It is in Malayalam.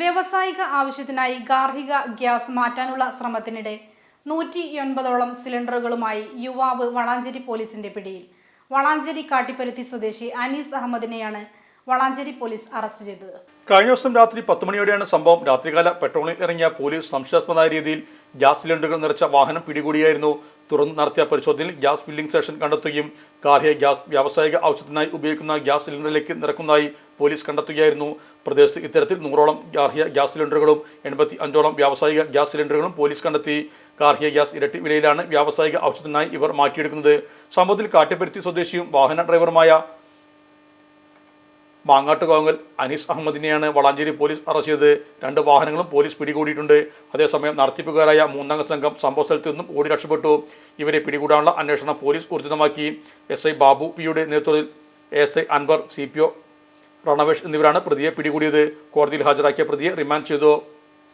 വ്യവസായിക ആവശ്യത്തിനായി ഗാർഹിക ഗ്യാസ് മാറ്റാനുള്ള ശ്രമത്തിനിടെ നൂറ്റി എൺപതോളം സിലിണ്ടറുകളുമായി യുവാവ് വളാഞ്ചേരി പോലീസിന്റെ പിടിയിൽ. വളാഞ്ചേരി കാട്ടിപ്പരുത്തി സ്വദേശി അനീസ് അഹമ്മദിനെയാണ് വളാഞ്ചേരി പോലീസ് അറസ്റ്റ് ചെയ്തത്. കഴിഞ്ഞ ദിവസം രാത്രി പത്ത് മണിയോടെയാണ് സംഭവം. രാത്രികാല പെട്രോളിൽ ഇറങ്ങിയ പോലീസ് സംശയാസ്പദമായ രീതിയിൽ ഗ്യാസ് സിലിണ്ടറുകൾ നിറച്ച വാഹനം പിടികൂടിയായിരുന്നു. തുടർന്ന് നടത്തിയ പരിശോധനയിൽ ഗ്യാസ് ഫില്ലിംഗ് സ്റ്റേഷൻ കണ്ടെത്തുകയും കാർഹ്യ ഗ്യാസ് വ്യാവസായിക ആവശ്യത്തിനായി ഉപയോഗിക്കുന്ന ഗ്യാസ് സിലിണ്ടറിലേക്ക് നിറക്കുന്നതായി പോലീസ് കണ്ടെത്തുകയായിരുന്നു. പ്രദേശത്ത് ഇത്തരത്തിൽ നൂറോളം ഗാർഹിക ഗ്യാസ് സിലിണ്ടറുകളും എൺപത്തി അഞ്ചോളം വ്യാവസായിക ഗ്യാസ് സിലിണ്ടറുകളും പോലീസ് കണ്ടെത്തി. ഗാർഹിക ഗ്യാസ് ഇരട്ടി വിലയിലാണ് വ്യാവസായിക ആവശ്യത്തിനായി ഇവർ മാറ്റിയെടുക്കുന്നത്. സംഭവത്തിൽ കാട്ടിപ്പരുത്തി സ്വദേശിയും വാഹന ഡ്രൈവറുമായ മാങ്ങാട്ടുകോങ്ങൽ അനീസ് അഹമ്മദിനെയാണ് വളാഞ്ചേരി പോലീസ് അറസ്റ്റ് ചെയ്ത് രണ്ട് വാഹനങ്ങളും പോലീസ് പിടികൂടിയിട്ടുണ്ട്. അതേസമയം നടത്തിപ്പുകാരായ മൂന്നംഗ സംഘം സംഭവ നിന്നും ഓടി രക്ഷപ്പെട്ടു. ഇവരെ പിടികൂടാനുള്ള അന്വേഷണം പോലീസ് ഊർജിതമാക്കി എസ് ഐ ബാബു പിയുടെ നേതൃത്വത്തിൽ S I Anwar C P O Ranavesh എന്നിവരാണ് പ്രതിയെ പിടികൂടിയത്. കോടതിയിൽ ഹാജരാക്കിയ പ്രതിയെ റിമാൻഡ് ചെയ്തു.